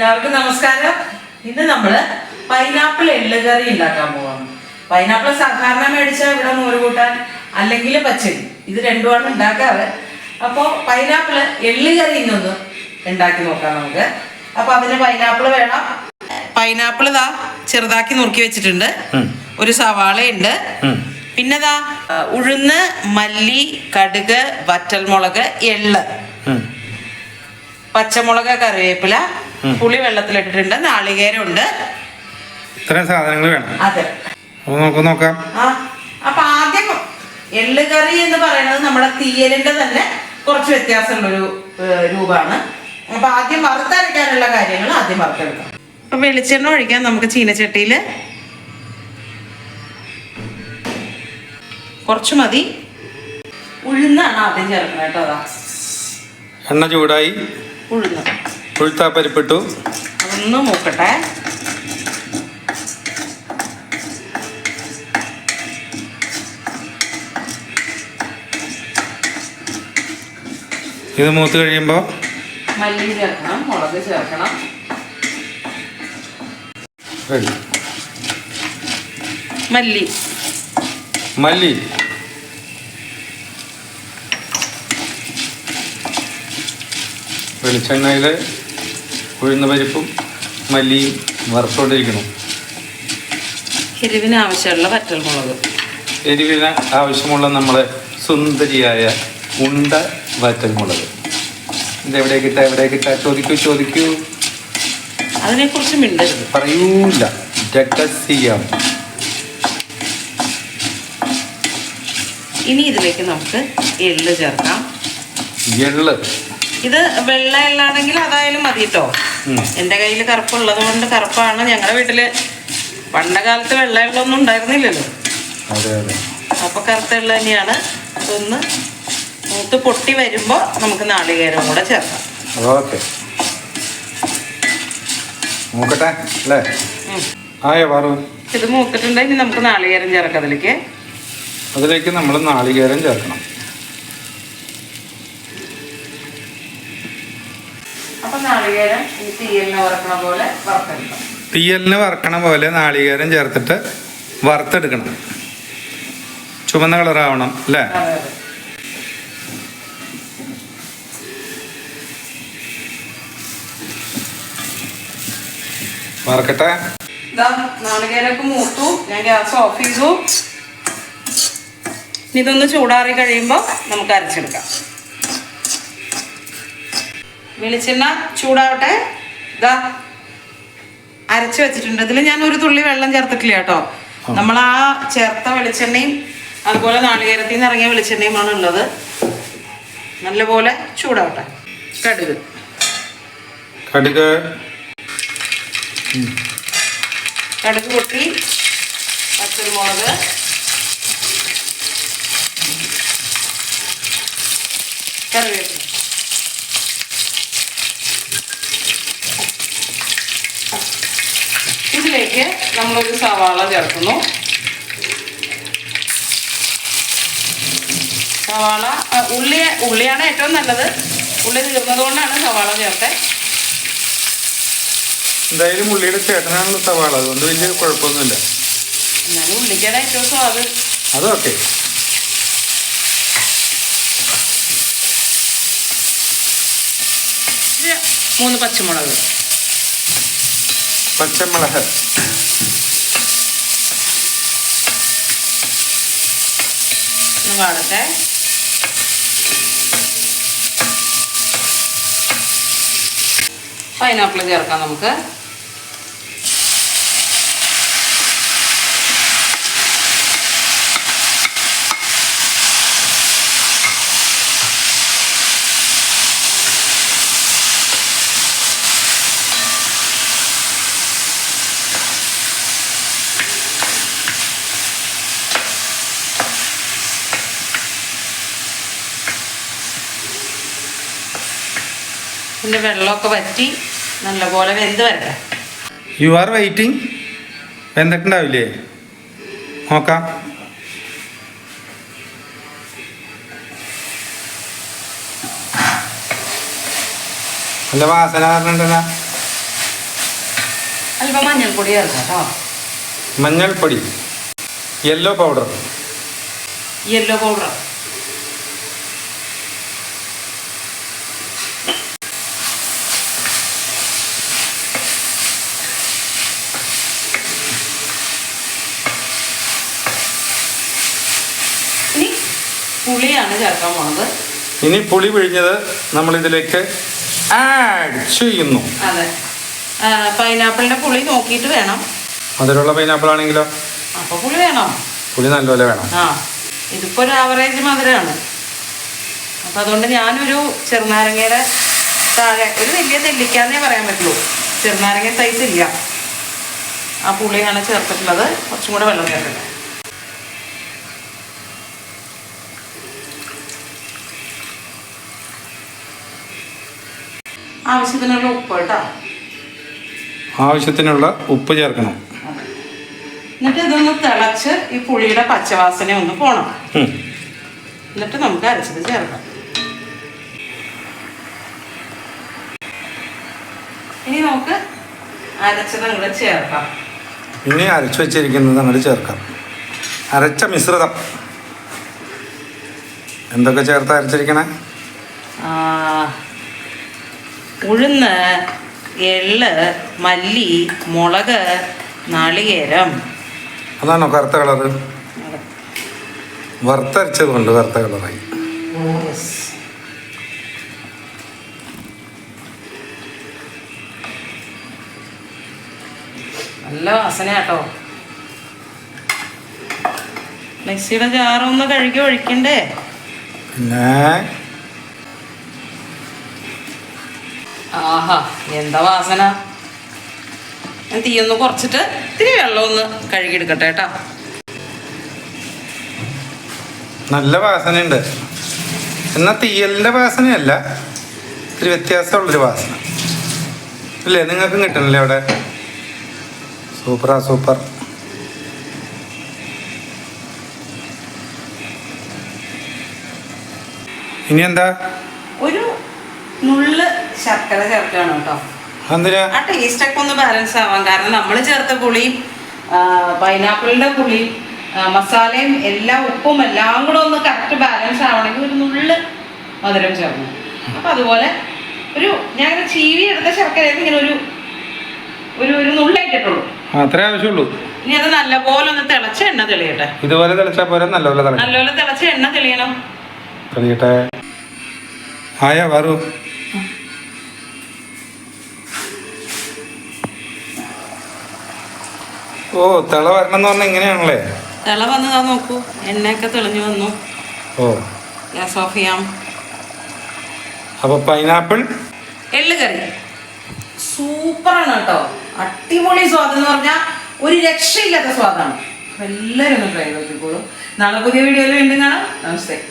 എല്ലാവർക്കും നമസ്കാരം. ഇന്ന് നമ്മൾ പൈനാപ്പിൾ എള്ളുകറി ഉണ്ടാക്കാൻ പോവാണ്. പൈനാപ്പിൾ സാധാരണ മേടിച്ചാൽ ഇവിടെ നൂറ് കൂട്ടാൻ അല്ലെങ്കിൽ പച്ചടി. ഇത് രണ്ടുമാണ് ഉണ്ടാക്കാറ്. അപ്പോൾ പൈനാപ്പിൾ എള്ളുകറി ഇന്നൊന്ന് ഉണ്ടാക്കി നോക്കാം നമുക്ക്. അപ്പൊ അതിന് പൈനാപ്പിൾ വേണം. പൈനാപ്പിൾ ഇതാ ചെറുതാക്കി നുറുക്കി വെച്ചിട്ടുണ്ട്. ഒരു സവാളയുണ്ട്. പിന്നെതാ ഉഴുന്ന് മല്ലി കടുക് വറ്റൽമുളക് എള്ള്. പച്ചമുളക് കറിവേപ്പില. പുളി വെള്ളത്തിലിട്ടിട്ടുണ്ട് നാളികേരമുണ്ട്. ഇത്രയും സാധനങ്ങൾ വേണം. അതെ. അപ്പോൾ നമുക്ക് നോക്കാം. ആ അപ്പൊ ആദ്യം എള്ള് കറി എന്ന് പറയുന്നത് നമ്മുടെ തീയലിന്റെ തന്നെ കുറച്ച് വ്യത്യാസമുള്ളൊരു ഒരു രൂപമാണ്. അപ്പൊ ആദ്യം വറുത്തരയ്ക്കാനുള്ള കാര്യങ്ങൾ ആദ്യം വറുത്തെടുക്കാം. അപ്പൊ വെളിച്ചെണ്ണ ഒഴിക്കാൻ നമുക്ക് ചീനച്ചട്ടിയിൽ കുറച്ച് മതി. ഉഴുന്നാണ് ആദ്യം ചേർക്കുന്നത് കേട്ടോ എണ്ണ ചൂടായി. ഉഴുന്ന്. ഉഴുത്ത പരിപ്പിട്ടു അതൊന്ന് മൂക്കട്ടെ. ഇത് മൂത്ത് കഴിയുമ്പോൾ മല്ലി ചേർക്കണം മുളക് ചേർക്കണം. മല്ലി. മല്ലി. വെളിച്ചെണ്ണയിൽ ഉഴുന്ന പരിപ്പും മല്ലിയും വറുത്തോണ്ടിരിക്കണം. എരിവിന് ആവശ്യമുള്ള വറ്റൽമുളക്. എരിവിന് ആവശ്യമുള്ള നമ്മളെ സുന്ദരിയായ ഉണ്ട വറ്റൽമുളക്. ഇത് എവിടെ കിട്ടാ എവിടെ കിട്ടാ? ചോദിക്കൂ ചോദിക്കൂ. അതിനെക്കുറിച്ച് മിണ്ടരുത്. പറയൂല. രഹസ്യം. ഇനി ഇതിലേക്ക് നമുക്ക് എള്ള് ചേർക്കാം. എള്ള്. ഇത് വെള്ള എള്ളാണെങ്കിൽ അതായാലും മതി കേട്ടോ എന്റെ എന്റെ കയ്യിൽ കറുപ്പുള്ളത് കൊണ്ട് കറുപ്പാണ്. ഞങ്ങളുടെ വീട്ടിൽ പണ്ട കാലത്ത് വെള്ളയുള്ളൊന്നും ഉണ്ടായിരുന്നില്ലല്ലോ. അതെ അതെ. അപ്പൊ കറുത്ത വെള്ളം തന്നെയാണ്. അതൊന്ന് മൂത്ത് പൊട്ടി വരുമ്പോ നമുക്ക് നാളികേരം കൂടെ ചേർക്കാം. ഓക്കെ. മൂക്കട്ടെ അല്ലേ? ഉം. ആയോ പാറു? ഇത് മൂത്തിട്ടുണ്ടെങ്കിൽ നമുക്ക് നാളികേരം ചേർക്കാം അതിലേക്ക്. അതിലേക്ക് നമ്മൾ നാളികേരം ചേർക്കണം. നാളികേരം ഈ തീയലിനെ വറക്കണ പോലെ തീയലിന് വറക്കണ പോലെ നാളികേരം ചേർത്തിട്ട് വറുത്തെടുക്കണം. ചുവന്ന കളറാവണം അല്ലേ? വറക്കട്ടെ. ഇതാ നാളികേരൊക്കെ മൂത്തു. ഞാൻ ഗ്യാസ് ഓഫ് ചെയ്തു. ഇതൊന്ന് ചൂടാറി കഴിയുമ്പോൾ നമുക്ക് അരച്ചെടുക്കാം. വെളിച്ചെണ്ണ ചൂടാവട്ടെ. ഇതാ അരച്ച് വെച്ചിട്ടുണ്ട്. ഇതിൽ ഞാൻ ഒരു തുള്ളി വെള്ളം ചേർത്തിട്ടില്ല കേട്ടോ. നമ്മൾ ആ ചേർത്ത വെളിച്ചെണ്ണയും അതുപോലെ നാളികേരത്തിൽ നിന്ന് ഇറങ്ങിയ വെളിച്ചെണ്ണയുമാണ് ഉള്ളത്. നല്ലപോലെ ചൂടാവട്ടെ. കടുക്. കടുക്. കടുക് പൊട്ടി. പച്ചമുളക്. കറിവേപ്പില ഇതിലേക്ക് നമ്മളൊരു സവാള ചേർക്കുന്നു. സവാള ഉള്ളി ഉള്ളിയാണ് ഏറ്റവും നല്ലത്. ഉള്ളി തീർന്നത് കൊണ്ടാണ് സവാള ചേർത്തത് എന്തായാലും ഉള്ളിയുടെ ചേട്ടനാണല്ലോ സവാള അതുകൊണ്ട് വലിയ കുഴപ്പമൊന്നുമില്ല. എന്നാലും ഉള്ളിക്കാണ് ഏറ്റവും സ്വാദ്. അതൊക്കെ മൂന്ന് പച്ചമുളക്. പച്ചമുളക്. ഒന്ന് വാടട്ടെ. പൈനാപ്പിൾ ചേർക്കാം നമുക്ക്. ഇതിന്റെ വെള്ളമൊക്കെ വറ്റി നല്ലപോലെ വെന്ത് വരട്ടെ. യു ആർ വെയിറ്റിംഗ് വെന്തിട്ടുണ്ടാവില്ലേ? നോക്കാം. നല്ല വാസന പറഞ്ഞിട്ടുണ്ടല്ലോ അല്പം മഞ്ഞൾപ്പൊടി ചേർക്കാം മഞ്ഞൾപ്പൊടി. യെല്ലോ പൗഡർ യെല്ലോ പൗഡർ ഇനി പുളിയാണ് ചേർക്കാൻ പോണത്. ഇനി പുളി പിഴിഞ്ഞത് നമ്മൾ ഇതിലേക്ക് ആഡ് ചെയ്യുന്നു. അതെ. പൈനാപ്പിളിന്റെ പുളി നോക്കിയിട്ട് വേണം. മധുരമുള്ള പൈനാപ്പിൾ ആണെങ്കിലോ? അപ്പൊ പുളി വേണം. പുളി നല്ലപോലെ വേണം. ആ ഇതിപ്പോ ഒരു ആവറേജ് മധുരമാണ് അപ്പൊ അതുകൊണ്ട് ഞാനൊരു ചെറുനാരങ്ങയുടെ താഴെ ഒരു വലിയ നെല്ലിക്കാന്നേ പറയാൻ പറ്റുള്ളൂ. ചെറുനാരങ്ങ സൈസ് ഇല്ല. ആ പുളിയാണ് ചേർത്തിട്ടുള്ളത്. കുറച്ചും കൂടെ വെള്ളം ചേർക്കട്ടെ. ആവശ്യത്തിനുള്ള ഉപ്പ് കേട്ടോ. ആവശ്യത്തിനുള്ള ഉപ്പ് ചേർക്കണം. എന്നിട്ട് ഇതൊന്ന് തിളച്ച് ഈ പുളിയുടെ പച്ചവാസന ഒന്ന് പോണം. എന്നിട്ട് നമുക്ക് അരച്ചത് ചേർക്കാം. ഇനി നമുക്ക് അരച്ചത് അങ്ങോട്ട് ചേർക്കാം. ഇനി അരച്ചു വെച്ചിരിക്കുന്നത് അങ്ങോട്ട് ചേർക്കാം. അരച്ച മിശ്രിതം. എന്തൊക്കെ ചേർത്ത് അരച്ചിരിക്കണേ? ഉഴുന്ന് എള്ള് മല്ലി മുളക് നാളികേരം. അതാണോ കറുത്ത കളറ്? വറുത്തരച്ചത് കൊണ്ട് കറുത്ത കളറായി. നല്ല വാസന കേട്ടോ മിക്സിയുടെ ജാറൊന്ന് കഴുകി ഒഴിക്കണ്ടേ? പിന്നെ ആഹാ എന്താ വാസന? ഞാൻ തീയൊന്ന് കുറച്ചിട്ട് ഇത്തിരി വെള്ളം ഒന്ന് കഴുകിയെടുക്കട്ടെ കേട്ടാ. നല്ല വാസനയുണ്ട്. എന്നാ തീയലിന്റെ വാസനയല്ല ഒരു വ്യത്യാസമുള്ളൊരു വാസന. ഇല്ലേ നിങ്ങൾക്കും കിട്ടണില്ലേ അവിടെ? സൂപ്പറാ സൂപ്പർ. ഇനി എന്താ? ഒരു നുള്ള് ശർക്കര ചേർക്കുകയാണ് കേട്ടോ. ആ ടേസ്റ്റ് ഒക്കെ ഒന്ന് ബാലൻസ് ആവാൻ കാരണം നമ്മൾ ചേർത്ത പുളിയും പൈനാപ്പിളിന്റെ പുളിയും മസാലയും എല്ലാ ഉപ്പും എല്ലാം കൂടെ ഒന്ന് കറക്റ്റ് ബാലൻസ് ആവണമെങ്കിൽ ഒരു നുള്ള് മധുരം ചേർന്നു. അപ്പൊ അതുപോലെ ഒരു ഞാൻ ചീവി എടുത്ത ശർക്കരയിൽ ഇങ്ങനെ ഒരു ഒരു ഒരു നുള്ളായിട്ടിട്ടുള്ളൂ അത്രേ ആവശ്യമുള്ളൂ. ഇനി അത് നല്ലപോലെ ഒന്ന് തിളച്ച എണ്ണ തെളിയട്ടെ. ഇതുപോലെ തിളച്ചാൽ പോരെ? നല്ലപോലെ നല്ലപോലെ തിളച്ച എണ്ണ തെളിയണം. തെളിയട്ടെ? ആയ ഓ തിള വരണം എന്ന് പറഞ്ഞാൽ ഇങ്ങനെയാണല്ലേ? തിള വന്നതാ നോക്കൂ. എണ്ണയൊക്കെ തെളിഞ്ഞു വന്നു. ഓ. ഗ്യാസ് ഓഫ് ചെയ്യാം. അപ്പൊ പൈനാപ്പിൾ എള്ള് കറി സൂപ്പറാണ് കേട്ടോ അടിപൊളി സ്വാദ് എന്ന് പറഞ്ഞാൽ ഒരു രക്ഷയില്ലാത്ത സ്വാദാണ്. എല്ലാരും എല്ലാവരും ഒന്ന് ട്രൈ നോക്കിക്കോളൂ. നാളെ പുതിയ വീഡിയോയിൽ വീണ്ടും കാണാം. നമസ്തേ.